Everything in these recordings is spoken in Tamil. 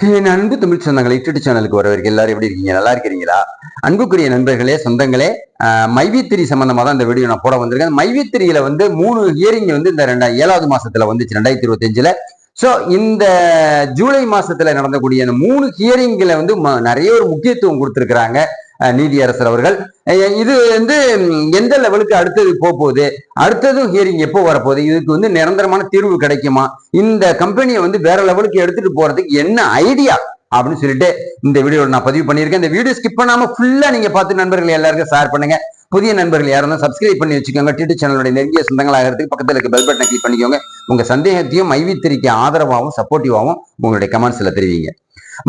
அன்பு தமிழ் சொந்தங்களை யூடியூப் சேனலுக்கு வரவர்கள் எல்லாரும் எப்படி இருக்கீங்க? நல்லா இருக்கிறீங்களா? அன்புக்குரிய நண்பர்களே சொந்தங்களே மைவித்திரி சம்பந்தமாக தான் இந்த வீடியோ நான் போட வந்திருக்கேன். மைவித்திரியில வந்து மூணு ஹியரிங் வந்து இந்த ரெண்டா ஏழாவது மாசத்துல வந்துச்சு ரெண்டாயிரத்தி இருபத்தி அஞ்சுல ஸோ இந்த ஜூலை மாசத்துல நடந்தக்கூடிய அந்த மூணு ஹியரிங்கில் வந்து ம- நிறைய ஒரு முக்கியத்துவம் கொடுத்துருக்குறாங்க. நீதியரசர் அவர்கள். இது வந்து எந்த லெவலுக்கு அடுத்தது போக போகுது அடுத்ததும் ஹியரிங் எப்போ வரப்போகுது? இதுக்கு வந்து நிரந்தரமான தீர்வு கிடைக்குமா? இந்த கம்பெனியை வந்து வேற லெவலுக்கு எடுத்துட்டு போறதுக்கு என்ன ஐடியா அப்படின்னு சொல்லிட்டு இந்த வீடியோ நான் பதிவு பண்ணியிருக்கேன். இந்த வீடியோ ஸ்கிப் பண்ணாம ஃபுல்லா நீங்க பார்த்து நண்பர்கள் எல்லாருக்கும் ஷேர் பண்ணுங்க. புதிய நண்பர்கள் யாரும் சப்ஸ்கிரைப் பண்ணி வச்சுக்கோங்க. யூடியூப் சேனலுடைய நெருங்கிய சொந்தங்களாகிறதுக்கு பக்கத்தில் இருக்க பெல் பட்டனை கிளிக் பண்ணிக்கோங்க. உங்க சந்தேகத்தையும் மைவித்திரிக்கு ஆதரவாகவும் சப்போர்ட்டிவாகவும் உங்களுடைய கமெண்ட்ஸ்ல தெரிவிங்க.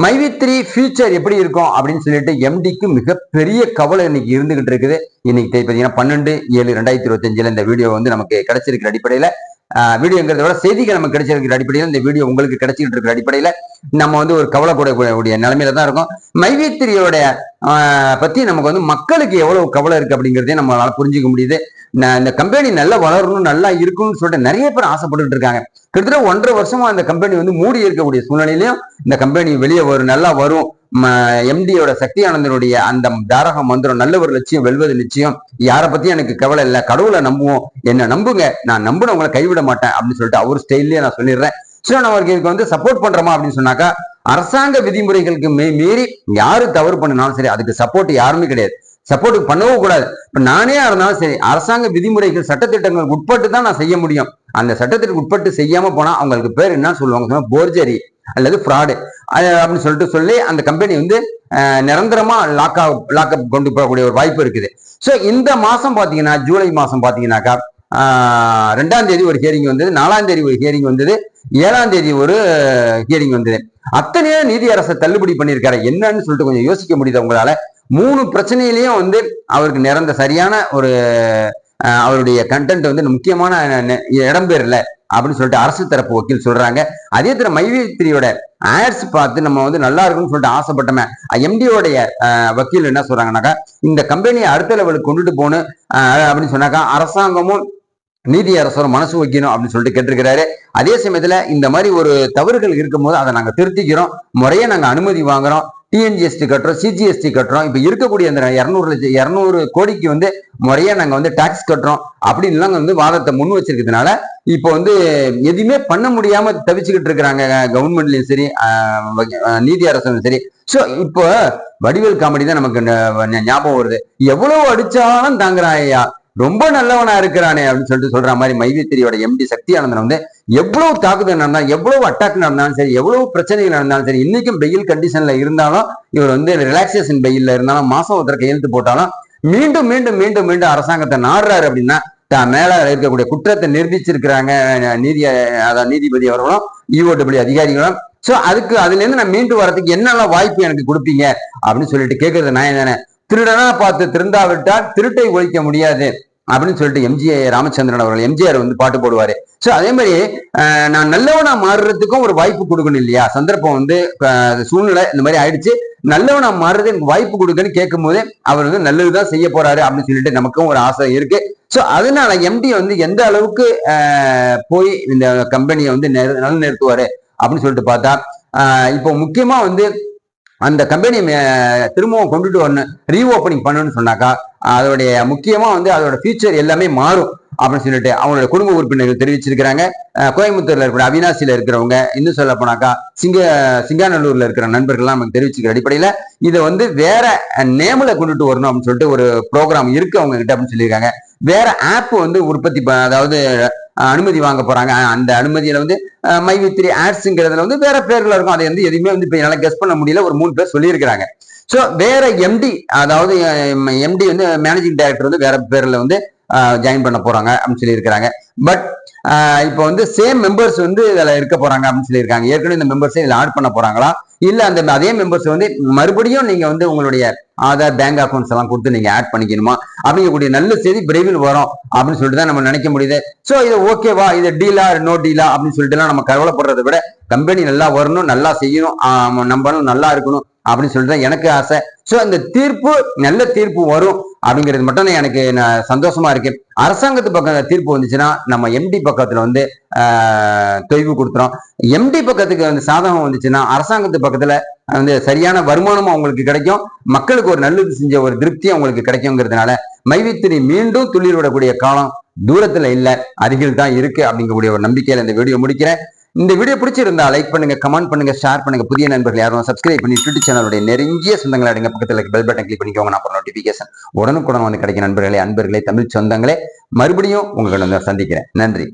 மைவித்ரி ஃபியூச்சர் எப்படி இருக்கும் அப்படின்னு சொல்லிட்டு எம்டிக்கு மிகப்பெரிய கவலை இன்னைக்கு இருந்துகிட்டு இருக்குது. இன்னைக்கு பார்த்தீங்கன்னா பன்னெண்டு ஏழு ரெண்டாயிரத்தி இருபத்தஞ்சுல இந்த வீடியோ வந்து நமக்கு கிடைச்சிருக்கிற அடிப்படையில வீடியோங்கிறத விட செய்திகள் நமக்கு கிடைச்சிருக்கிற அடிப்படையில் இந்த வீடியோ உங்களுக்கு கிடைச்சிக்கிட்டு இருக்கிற அடிப்படையில் நம்ம வந்து ஒரு கவலை கூட நிலைமையில தான் இருக்கும். மைவேத்திரியோட பற்றி பத்தி நமக்கு வந்து மக்களுக்கு எவ்வளவு கவலை இருக்கு அப்படிங்கிறதையும் நம்மளால புரிஞ்சுக்க முடியுது. இந்த கம்பெனி நல்லா வளரணும் நல்லா இருக்கணும்னு சொல்லிட்டு நிறைய பேர் ஆசைப்பட்டுட்டு இருக்காங்க. கிட்டத்தட்ட ஒன்றரை வருஷமா அந்த கம்பெனி வந்து மூடி இருக்கக்கூடிய சூழ்நிலையிலையும் இந்த கம்பெனி வெளியே வரும் நல்லா வரும். எம்டியோட சக்தி ஆனந்தனுடைய அந்த தாரக மந்திரம் நல்ல ஒரு லட்சியம் வெல்வது நிச்சயம். யாரை பத்தி எனக்கு கவலை இல்லை கடவுளை நம்புவோம். என்ன நம்புங்க. நான் நம்புனவங்களை கைவிட மாட்டேன் அப்படின்னு சொல்லிட்டு அவர் ஸ்டைல்லயே நான் சொல்லிடுறேன். சிவன் அவர்களுக்கு வந்து சப்போர்ட் பண்றோமா அப்படின்னு சொன்னாக்கா அரசாங்க விதிமுறைகளுக்கு மீறி யாரு தவறு பண்ணினாலும் சரி அதுக்கு சப்போர்ட் யாருமே கிடையாது. சப்போர்ட் பண்ணவும் கூடாது. இப்போ நானே இருந்தாலும் சரி அரசாங்க விதிமுறைகள் சட்டத்திட்டங்கள் உட்பட்டு தான் நான் செய்ய முடியும். அந்த சட்டத்திற்கு உட்பட்டு செய்யாமல் போனால் அவங்களுக்கு பேர் என்ன சொல்லுவாங்க. போர்ஜரி அல்லது ஃப்ராடு அப்படின்னு சொல்லிட்டு சொல்லி அந்த கம்பெனி வந்து நிரந்தரமாக நிரந்தரமா லாக் லாக்அப் கொண்டு போகக்கூடிய ஒரு வாய்ப்பு இருக்குது. ஸோ இந்த மாசம் பார்த்தீங்கன்னா ஜூலை மாசம் பார்த்தீங்கன்னாக்கா ரெண்டாம் தேதி ஒரு ஹியரிங் வந்தது நாலாம் தேதி ஒரு ஹியரிங் வந்தது ஏழாம் தேதி ஒரு ஹியரிங் வந்தது. அத்தனையோ நீதி அரசை தள்ளுபடி பண்ணியிருக்காரு. என்னன்னு சொல்லிட்டு கொஞ்சம் யோசிக்க முடியுது உங்களால? மூணு பிரச்சனையிலையும் வந்து அவருக்கு நிறந்த சரியான ஒரு அவருடைய கண்டென்ட் வந்து முக்கியமான நெ- இடம்பெறல அப்படின்னு சொல்லிட்டு அரசு தரப்பு வக்கீல் சொல்றாங்க. அதே தர மைவேத்திரியோட ஆட்ஸ் பார்த்து நம்ம வந்து நல்லா இருக்கும்னு சொல்லிட்டு ஆசைப்பட்டோமே எம்டியோடைய வக்கீல் என்ன சொல்றாங்கனாக்கா இந்த கம்பெனியை அடுத்த லெவலுக்கு கொண்டுட்டு போகணும் அப்படின்னு சொன்னாக்கா அரசாங்கமும் நீதி அரசரும் மனசு வைக்கணும் அப்படின்னு சொல்லிட்டு கேட்டிருக்கிறாரு. அதே சமயத்துல இந்த மாதிரி ஒரு தவறுகள் இருக்கும்போது அதை நாங்க திருத்திக்கிறோம். முறையை நாங்க அனுமதி வாங்குறோம். டிஎன்ஜிஎஸ்டி கட்டுறோம் சிஜிஎஸ்டி கட்டுறோம். இப்போ இருக்கக்கூடிய அந்த இரநூறு லட்சம் இரநூறு கோடிக்கு வந்து முறையா நாங்க வந்து டாக்ஸ் கட்டுறோம் அப்படின்லாம் வந்து வாதத்தை முன் வச்சிருக்கிறதுனால இப்போ வந்து எதுவுமே பண்ண முடியாம தவிச்சுக்கிட்டு இருக்கிறாங்க கவர்மெண்ட்லயும் சரி நீதி அரசும் சரி. ஸோ இப்போ வடிவேல் காமெடி தான் நமக்கு ஞாபகம் வருது. எவ்வளவு அடிச்சாலும் தாங்குறாயா ரொம்ப நல்லவனா இருக்கிறானே அப்படின்னு சொல்லிட்டு சொல்ற மாதிரி மைவித்திரியோட எம்டி சக்தியானந்தன் வந்து எவ்வளவு தாக்குதல் நடந்தாலும் எவ்வளவு அட்டாக் நடந்தாலும் சரி எவ்வளவு பிரச்சனைகள் நடந்தாலும் சரி இன்னைக்கும் பெயில் கண்டிஷன்ல இருந்தாலும் இவர் வந்து ரிலாக்ஸேஷன் பெயில்ல இருந்தாலும் மாசம் ஒருத்தர் கையெழுத்து போட்டாலும் மீண்டும் மீண்டும் மீண்டும் மீண்டும் அரசாங்கத்தை நாடுறாரு அப்படின்னா தான் மேல இருக்கக்கூடிய குற்றத்தை நிரூபிச்சிருக்கிறாங்க நீதி அதான் நீதிபதி அவர்களும் இஓடபிள்யூ அதிகாரிகளும். சோ அதுக்கு அதுல இருந்து நான் மீண்டு வரதுக்கு என்னெல்லாம் வாய்ப்பு எனக்கு கொடுப்பீங்க? அப்படின்னு சொல்லிட்டு கேட்கறது நான் தானே? திருடனா பார்த்து திருந்தாவிட்டால் திருட்டை ஒழிக்க முடியாது. அப்படின்னு சொல்லிட்டு எம்ஜிஏ ராமச்சந்திரன் அவர்கள் எம்ஜிஆர் வந்து பாட்டு போடுவாரு. சோ அதே மாதிரி நான் நல்லவனா மாறுறதுக்கும் ஒரு வாய்ப்பு கொடுக்கணும் இல்லையா? சந்தர்ப்பம் வந்து சூழ்நிலை இந்த மாதிரி ஆயிடுச்சு. நல்லவனா மாறுறது எனக்கு வாய்ப்பு கொடுக்கன்னு கேட்கும் போது அவர் வந்து நல்லதுதான் செய்ய போறாரு அப்படின்னு சொல்லிட்டு நமக்கும் ஒரு ஆசை இருக்கு. சோ அதனால எம்டி வந்து எந்த அளவுக்கு போய் இந்த கம்பெனியை வந்து நில நிலைநிறுத்துவாரு அப்படின்னு சொல்லிட்டு பார்த்தா இப்போ முக்கியமா வந்து அந்த கம்பெனி திரும்பவும் கொண்டுட்டு வரணும் ரீஓப்பனிங் பண்ணணும்னு சொன்னாக்கா அதோடைய முக்கியமா வந்து அதோட ஃபியூச்சர் எல்லாமே மாறும் அப்படின்னு சொல்லிட்டு அவங்களோட குடும்ப உறுப்பினர்கள் தெரிவிச்சிருக்கிறாங்க. கோயம்புத்தூர்ல இருக்கிற அவினாசியில இருக்கிறவங்க இன்னும் சொல்ல போனாக்கா சிங்க சிங்காநல்லூர்ல இருக்கிற நண்பர்கள்லாம் நமக்கு தெரிவிச்சிருக்கிற அடிப்படையில இதை வந்து வேற நேமில் கொண்டுட்டு வரணும் அப்படின்னு சொல்லிட்டு ஒரு ப்ரோக்ராம் இருக்கு அவங்க கிட்ட அப்படின்னு சொல்லியிருக்காங்க. வேற ஆப் வந்து உற்பத்தி அதாவது அனுமதி வாங்க போறாங்க. அந்த அனுமதியில வந்து மைவித்ரி ஆட்ஸ்ங்கிறதுல வந்து வேற பேர்ல இருக்கும். அதை வந்து எதுவுமே வந்து இப்ப என்னால கெஸ் பண்ண முடியல. ஒரு மூணு பேர் சொல்லியிருக்கிறாங்க. ஸோ வேற எம்டி அதாவது எம்டி வந்து மேனேஜிங் டைரக்டர் வந்து வேற பேர்ல வந்து ஜாயின் பண்ண போறாங்க அப்படின்னு சொல்லியிருக்கிறாங்க. பட் இப்போ வந்து சேம் மெம்பர்ஸ் வந்து இதில் இருக்க போறாங்க அப்படின்னு சொல்லியிருக்காங்க. ஏற்கனவே இந்த மெம்பர்ஸை இதில் ஆட் பண்ண போறாங்களா? இல்லை அந்த அதே மெம்பர்ஸ் வந்து மறுபடியும் நீங்க வந்து உங்களுடைய ஆதார் பேங்க் அக்கௌண்ட்ஸ் எல்லாம் கொடுத்து நீங்க ஆட் பண்ணிக்கணுமா? அப்படிங்கக்கூடிய நல்ல செய்தி விரைவில் வரும் அப்படின்னு சொல்லிட்டு தான் நம்ம நினைக்க முடியுது. ஸோ இது ஓகேவா இது டீலா நோ டீலா அப்படின்னு சொல்லிட்டுலாம் நம்ம கவலைப்படுறதை விட கம்பெனி நல்லா வரணும் நல்லா செய்யணும். நம்பணும் நம்மளும் நல்லா இருக்கணும். அப்படின்னு சொல்லிட்டு தான் எனக்கு ஆசை. ஸோ அந்த தீர்ப்பு நல்ல தீர்ப்பு வரும் அப்படிங்கிறது மட்டும் தான் எனக்கு நான் சந்தோஷமா இருக்கு. அரசாங்கத்து பக்கம் தீர்ப்பு வந்துச்சுன்னா நம்ம எம்டி பக்கத்துல வந்து தொய்வு கொடுத்துரும் எம்டி பக்கத்துக்கு வந்து சாதகம் வந்துச்சுன்னா அரசாங்கத்து பக்கத்துல வந்து சரியான வருமானம் அவங்களுக்கு கிடைக்கும். மக்களுக்கு ஒரு நல்லது செஞ்ச ஒரு திருப்தி அவங்களுக்கு கிடைக்குங்கிறதுனால மைவித்திரி மீண்டும் துளிர் விடக்கூடிய காலம் தூரத்துல இல்லை. அருகில் தான் இருக்கு அப்படிங்கக்கூடிய ஒரு நம்பிக்கையில இந்த வீடியோ முடிக்கிறேன். இந்த வீடியோ பிடிச்சிருந்தா லைக் பண்ணுங்க கமெண்ட் பண்ணுங்க ஷேர் பண்ணுங்க. புதிய நண்பர்கள் யாரும் சப்ஸ்கிரைப் பண்ணி யூடியூப் சேனலுடைய நெருங்கிய சொந்தங்களை அடங்க. பக்கத்துல பெல் பட்டன் கிளிக் பண்ணிக்கோங்க. நான் நோட்டிபிகேஷன் உடனுக்குடன் வந்து கிடைக்கும் நண்பர்களே அன்பர்களே தமிழ் சொந்தங்களே மறுபடியும் உங்களை வந்து சந்திக்கிறேன். நன்றி.